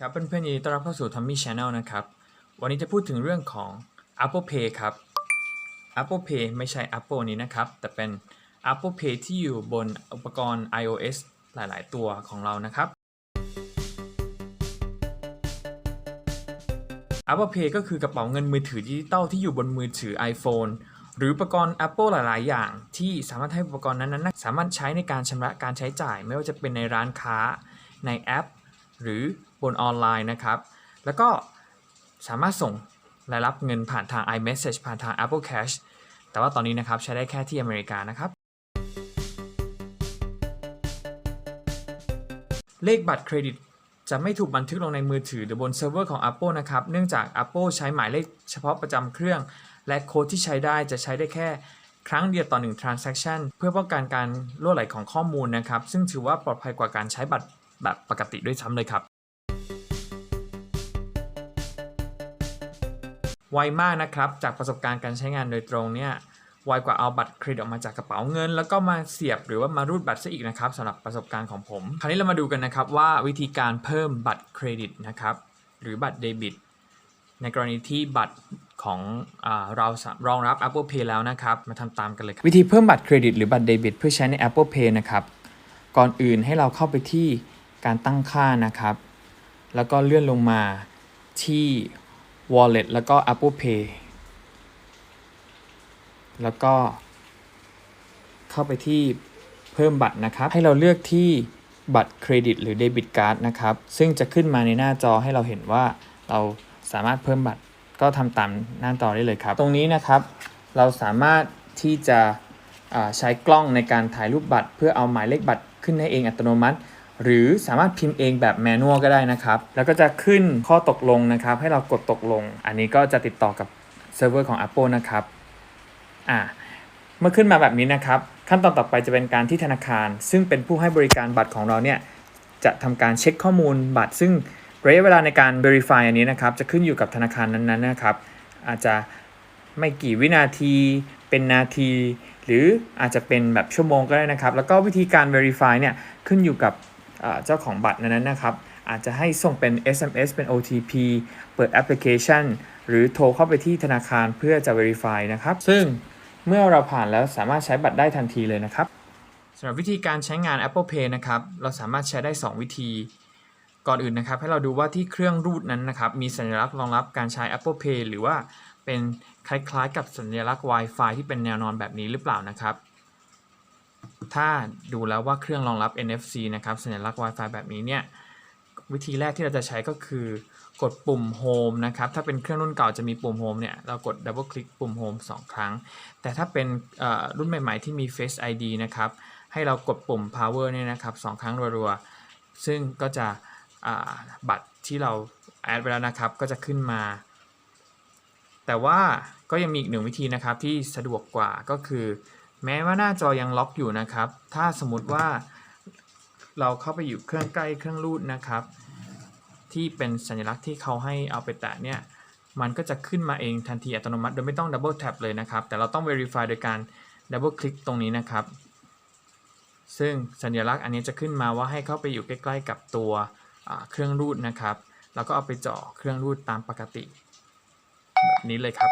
ครับเพื่อนๆยินดีต้อนรับเข้าสู่ Tommy Channel นะครับ วันนี้จะพูดถึงเรื่องของ Apple Pay ครับ Apple Pay ไม่ใช่ Apple นี้นะครับ แต่เป็น Apple Pay ที่อยู่บนอุปกรณ์ iOS หลาย ๆ ตัวของเรานะครับ Apple Pay ก็คือกระเป๋าเงินมือถือดิจิตอลที่อยู่บนมือถือ iPhone หรืออุปกรณ์ Apple หลาย ๆ อย่าง ที่สามารถให้อุปกรณ์นั้นๆสามารถใช้ในการชำระการใช้จ่าย ไม่ว่าจะเป็นในร้านค้าในแอป หรือบนออนไลน์นะครับ แล้วก็สามารถส่งและรับเงินผ่านทาง iMessage ผ่านทาง Apple Cash แต่ว่าตอนนี้นะครับใช้ได้แค่ที่อเมริกานะครับ เลขบัตรเครดิตจะไม่ถูกบันทึกลงในมือถือหรือบนเซิร์ฟเวอร์ของ Apple นะครับ เนื่องจาก Apple ใช้หมายเลขเฉพาะประจำเครื่อง และโค้ดที่ใช้ได้จะใช้ได้แค่ครั้งเดียวต่อหนึ่ง transaction เพื่อป้องกันการล่วไหลของข้อมูลนะครับ ซึ่งถือว่าปลอดภัยกว่าการใช้บัตร แบบปกติด้วยซ้ำเลยครับ ไวมากนะครับ จากประสบการณ์การใช้งานโดยตรงเนี่ยไวกว่าเอาบัตรเครดิตออกมาจากกระเป๋าเงิน แล้วก็มาเสียบหรือว่ามารูดบัตรซะอีกนะครับสำหรับประสบการณ์ของผม คราวนี้เรามาดูกันนะครับว่าวิธีการเพิ่มบัตรเครดิตนะครับหรือบัตรเดบิตในกรณีที่บัตรของอเรารองรับ Apple Pay แล้วนะครับ มาทำตามกันเลยวิธีเพิ่มบัตรเครดิตหรือบัตรเดบิตเพื่อใช้ใน Apple Pay นะครับ ก่อนอื่นให้เราเข้าไปที่ การตั้งค่านะครับ แล้วก็เลื่อนลงมาที่ Wallet แล้วก็ Apple Pay แล้วก็ เข้าไปที่เพิ่มบัตรนะครับ ให้เราเลือกที่บัตรเครดิตหรือเดบิตการ์ดนะครับ ซึ่งจะขึ้นมาในหน้าจอให้เราเห็นว่าเราสามารถเพิ่มบัตรก็ทำตามหน้าจอได้เลยครับ ตรงนี้นะครับ เราสามารถที่จะใช้กล้องในการถ่ายรูปบัตร เพื่อเอาหมายเลขบัตรขึ้นให้เองอัตโนมัติ หรือสามารถพิมพ์เองแบบแมนนวลก็ได้นะครับ แล้วก็จะขึ้นข้อตกลงนะครับ ให้เรากดตกลง อันนี้ก็จะติดต่อกับเซิร์ฟเวอร์ของ Apple นะครับอ่าเมื่อขึ้นมาแบบนี้นะครับ ขั้นตอนต่อไปจะเป็นการที่ธนาคาร ซึ่งเป็นผู้ให้บริการบัตรของเราเนี่ยจะทำการเช็คข้อมูลบัตร ซึ่งระยะเวลาในการ verify อันนี้นะครับ จะขึ้นอยู่กับธนาคารนั้นๆนะครับ อาจจะไม่กี่วินาทีเป็นนาที หรืออาจจะเป็นแบบชั่วโมงก็ได้นะครับ แล้วก็วิธีการ verify เนี่ยขึ้นอยู่กับ เจ้าของบัตรนั้นนะครับ อาจจะให้ส่งเป็น SMS เป็น OTP เปิดแอปพลิเคชัน หรือโทรเข้าไปที่ธนาคารเพื่อจะ verify นะครับ ซึ่งเมื่อเราผ่านแล้วสามารถใช้บัตรได้ทันทีเลยนะครับสำหรับวิธีการใช้งาน Apple Pay นะครับ เราสามารถใช้ได้ 2 วิธี ก่อนอื่นนะครับ ให้เราดูว่าที่เครื่องรูดนั้นนะครับ มีสัญลักษณ์รองรับการใช้ Apple Pay หรือว่าเป็นคล้ายๆ กับสัญลักษณ์ Wi-Fi ที่เป็นแนวนอนแบบนี้หรือเปล่านะครับ ถ้าดูแล้วว่าเครื่องรองรับ NFC นะครับสัญลักษณ์ Wi-Fi แบบนี้เนี่ยวิธีแรกที่เราจะใช้ก็คือกดปุ่ม Home นะครับ ถ้าเป็นเครื่องรุ่นเก่าจะมีปุ่ม Home เนี่ย เรากด Double Click ปุ่ม Home 2 ครั้ง แต่ถ้าเป็นรุ่นใหม่ ๆ ที่มี Face ID นะครับ ให้เรากดปุ่ม Power เนี่ยนะครับ2ครั้งรัวๆ ซึ่งก็จะบัตรที่เราแอดไปแล้วนะครับ ก็จะขึ้นมา แต่ว่าก็ยังมีอีกหนึ่งวิธีนะครับที่สะดวกกว่าก็คือ แม้ว่าหน้าจอยังล็อกอยู่นะครับ ถ้าสมมติว่าเราเข้าไปอยู่เครื่องใกล้เครื่องรูดนะครับ ที่เป็นสัญลักษณ์ที่เขาให้เอาไปแตะเนี่ยมันก็จะขึ้นมาเองทันทีอัตโนมัติโดยไม่ต้องดับเบิลแท็บเลยนะครับ แต่เราต้อง Verify โดยการดับเบิลคลิกตรงนี้นะครับ ซึ่งสัญลักษณ์อันนี้จะขึ้นมาว่าให้เข้าไปอยู่ใกล้ๆ กับตัวเครื่องรูดนะครับ แล้วก็เอาไปเจาะเครื่องรูดตามปกติ แบบนี้เลยครับ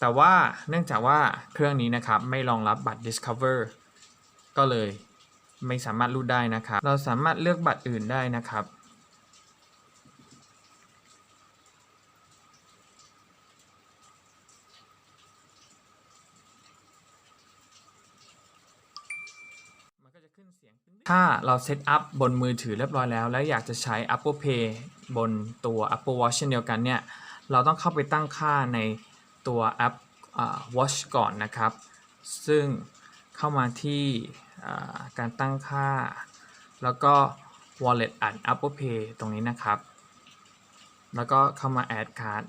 แต่ว่าเนื่องจากว่าเครื่องนี้นะครับไม่รองรับบัตร Discover ก็เลยไม่สามารถรูดได้นะครับ เราสามารถเลือกบัตรอื่นได้นะครับ ถ้าเราเซตอัพบนมือถือเรียบร้อยแล้ว แล้วอยากจะใช้ Apple Pay บนตัว Apple Watch เช่นเดียวกันเนี่ย เราต้องเข้าไปตั้งค่าใน ตัวแอปอ่า Watch ก่อนนะครับ ซึ่งเข้ามาที่การตั้งค่า แล้วก็ Wallet and Apple Pay ตรงนี้นะครับ แล้วก็เข้ามา Add Card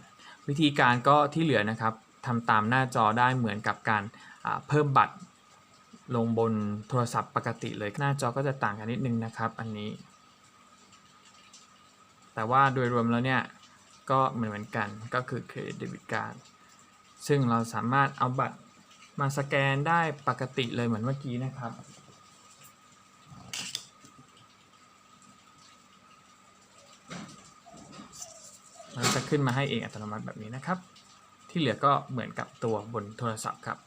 วิธีการก็ที่เหลือนะครับทำตามหน้าจอได้เหมือนกับการเพิ่มบัตรลงบนโทรศัพท์ปกติเลยหน้าจอก็จะต่างกันนิดนึงนะครับ อันนี้ แต่ว่าโดยรวมแล้วเนี่ย ก็เหมือนเหมือนกันก็คือเครดิตเดบิตการ์ด ซึ่งเราสามารถเอาบัตรมาสแกนได้ปกติเลยเหมือนเมื่อกี้นะครับ มันจะขึ้นมาให้เองอัตโนมัติแบบนี้นะครับ ที่เหลือก็เหมือนกับตัวบนโทรศัพท์ครับ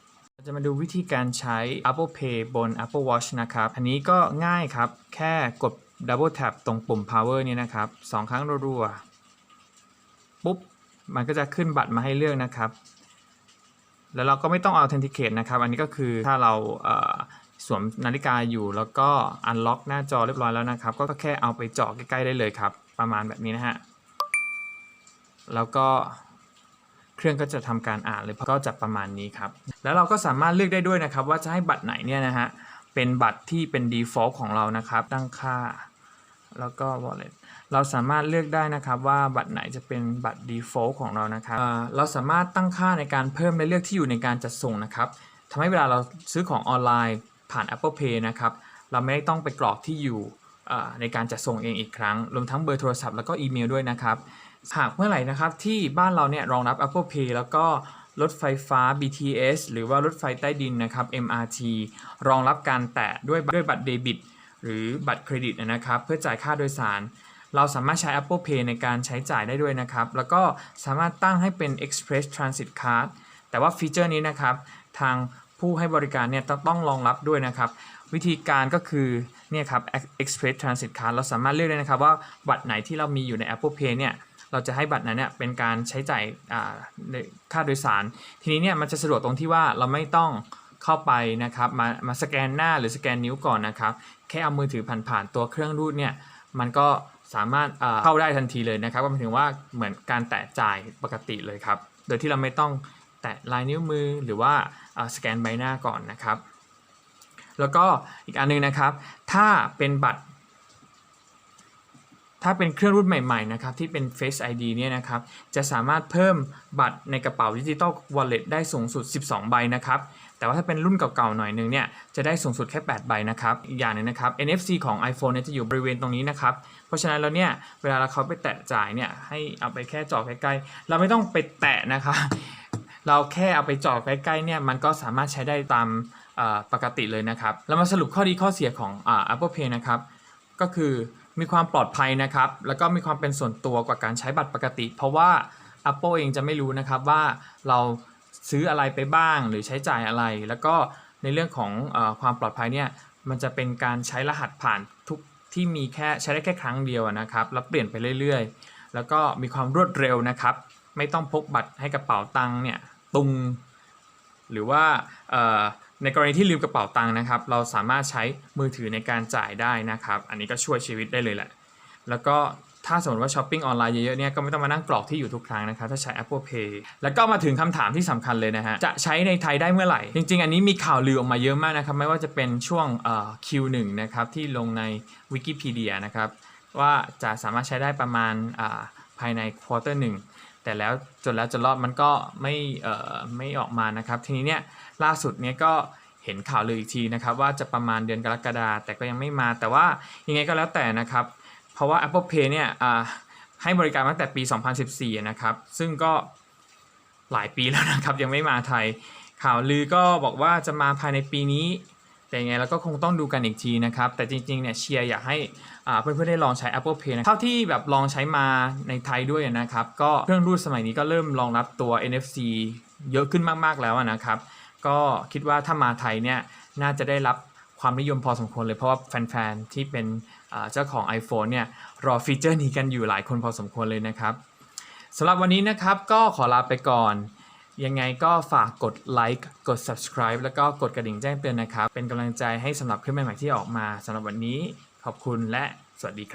จะมาดูวิธีการใช้ Apple Pay บน Apple Watch นะครับ อันนี้ก็ง่ายครับ แค่กด Double Tap ตรงปุ่ม Power นี่นะครับสองครั้งรัวๆ ปุ๊บ มันก็จะขึ้นบัตรมาให้เลือกนะครับ แล้วเราก็ไม่ต้อง Authenticate นะครับ อันนี้ก็คือถ้าเราสวมนาฬิกาอยู่แล้วก็ Unlock หน้าจอเรียบร้อยแล้วนะครับ ก็แค่เอาไปเจาะใกล้ๆได้เลยครับ ประมาณแบบนี้นะฮะ แล้วก็เครื่องก็จะทำการอ่านเลยก็จะประมาณนี้ครับ แล้วเราก็สามารถเลือกได้ด้วยนะครับ ว่าจะให้บัตรไหนเนี่ยนะฮะเป็นบัตรที่เป็น default ของเรานะครับ ตั้งค่า แล้วก็ wallet เราสามารถเลือกได้นะครับว่าบัตรไหนจะเป็นบัตร default ของเรานะครับเราสามารถตั้งค่าในการเพิ่มและเลือกที่อยู่ในการจัดส่งนะครับทำให้เวลาเราซื้อของออนไลน์ผ่าน Apple Pay นะครับเราไม่ต้องไปกรอกที่อยู่ในการจัดส่งเองอีกครั้ง รวมทั้งเบอร์โทรศัพท์แล้วก็อีเมลด้วยนะครับหากเมื่อไหร่นะครับที่บ้านเราเนี่ยรองรับ Apple Pay แล้วก็รถไฟฟ้า BTS หรือว่ารถไฟใต้ดินนะครับ MRT รองรับการแตะด้วยด้วยบัตรเดบิต หรือบัตรเครดิตนะครับ เพื่อจ่ายค่าโดยสาร เราสามารถใช้ Apple Pay ในการใช้จ่ายได้ด้วยนะครับ แล้วก็สามารถตั้งให้เป็น Express Transit Card แต่ว่าฟีเจอร์นี้นะครับ ทางผู้ให้บริการเนี่ยต้องรองรับด้วยนะครับ วิธีการก็คือเนี่ยครับ Express Transit Card เราสามารถเลือกได้นะครับว่าบัตรไหนที่เรามีอยู่ใน Apple Pay เนี่ยเราจะให้บัตรนั้นเนี่ยเป็นการใช้จ่ายค่าโดยสาร ทีนี้เนี่ยมันจะสะดวกตรงที่ว่าเราไม่ต้อง เข้าไปนะครับมามาสแกนหน้าหรือสแกนนิ้วก่อนนะครับ แค่เอามือถือผ่านผ่านตัวเครื่องรูดเนี่ยมันก็สามารถเข้าได้ทันทีเลยนะครับก็หมายถึงว่าเหมือนการแตะจ่ายปกติเลยครับ โดยที่เราไม่ต้องแตะลายนิ้วมือหรือว่าสแกนใบหน้าก่อนนะครับ แล้วก็อีกอันหนึงนะครับ ถ้าเป็นบัตร ถ้าเป็นเครื่องรุ่นใหม่ๆนะครับที่เป็น Face ID เนี่ยนะครับจะสามารถเพิ่มบัตรในกระเป๋าดิจิตอล Wallet ได้สูงสุด 12 ใบนะครับแต่ว่าถ้าเป็นรุ่นเก่าๆหน่อยนึงเนี่ยจะได้สูงสุดแค่ 8 ใบนะครับอีกอย่างหนึงนะครับ NFC ของ iPhone เนี่ยจะอยู่บริเวณตรงนี้นะครับเพราะฉะนั้นแล้วเนี่ยเวลาเราเขาไปแตะจ่ายเนี่ยให้เอาไปแค่จ่อใกล้ๆเราไม่ต้องไปแตะนะคะเราแค่เอาไปจ่อใกล้ๆเนี่ยมันก็สามารถใช้ได้ตามปกติเลยนะครับเรามาสรุปข้อดีข้อเสียของอ Apple Pay นะครับก็คือ มีความปลอดภัยนะครับ แล้วก็มีความเป็นส่วนตัวกว่าการใช้บัตรปกติ เพราะว่า Apple เองจะไม่รู้นะครับว่าเราซื้ออะไรไปบ้างหรือใช้จ่ายอะไร แล้วก็ในเรื่องของอความปลอดภัยเนี่ยมันจะเป็นการใช้รหัสผ่านทุกที่มีแค่ใช้ได้แค่ครั้งเดียวนะครับแล้วเปลี่ยนไปเรื่อยๆ แล้วก็มีความรวดเร็วนะครับ ไม่ต้องพกบัตรให้กระเป๋าตังค์เนี่ยตุง หรือว่า ในกรณีที่ลืมกระเป๋าตังค์นะครับ เราสามารถใช้มือถือในการจ่ายได้นะครับ อันนี้ก็ช่วยชีวิตได้เลยแหละ แล้วก็ถ้าสมมติว่าช้อปปิ้งออนไลน์เยอะๆเนี่ยก็ไม่ต้องมานั่งกรอกที่อยู่ทุกครั้งนะครับถ้าใช้ Apple Pay แล้วก็มาถึงคำถามที่สำคัญเลยนะฮะ จะใช้ในไทยได้เมื่อไหร่ จริง ๆ อันนี้มีข่าวลือออกมาเยอะมากนะครับ ไม่ว่าจะเป็นช่วงเอ่อ Q1 นะครับที่ลงใน Wikipedia นะครับว่าจะสามารถใช้ได้ประมาณอ่าภายในควอเตอร์หนึ่ง แต่แล้วจนแล้วจนรอดมันก็ไม่เอ่อไม่ออกมานะครับ ทีนี้เนี่ยล่าสุดเนี่ยก็เห็นข่าวเลยอีกทีนะครับ ว่าจะประมาณเดือนกรกฎาแต่ก็ยังไม่มา แต่ว่ายังไงก็แล้วแต่นะครับ เพราะว่า Apple Pay เนี่ยให้บริการตั้งแต่ปี 2014 นะครับ ซึ่งก็หลายปีแล้วนะครับยังไม่มาไทย ข่าวลือก็บอกว่าจะมาภายในปีนี้ แต่ยังไงเราก็คงต้องดูกันอีกทีนะครับ แต่จริงๆเนี่ยเชียร์อยากให้เพื่อนๆได้ลองใช้ Apple Pay นะเท่าที่แบบลองใช้มาในไทยด้วยนะครับ ก็เครื่องรูดสมัยนี้ก็เริ่มรองรับตัว NFC เยอะขึ้นมากๆแล้วนะครับ ก็คิดว่าถ้ามาไทยเนี่ยน่าจะได้รับความนิยมพอสมควรเลยเพราะว่าแฟนๆ ที่เป็นเจ้าของ iPhone เนี่ยรอฟีเจอร์นี้กันอยู่หลายคนพอสมควรเลยนะครับสำหรับวันนี้นะครับก็ขอลาไปก่อน ยังไงก็ฝากกดไลค์กด subscribe แล้วก็กดกระดิ่งแจ้งเตือนนะครับ เป็นกำลังใจให้สำหรับคลิปใหม่ๆที่ออกมาสำหรับวันนี้ขอบคุณและสวัสดีครับ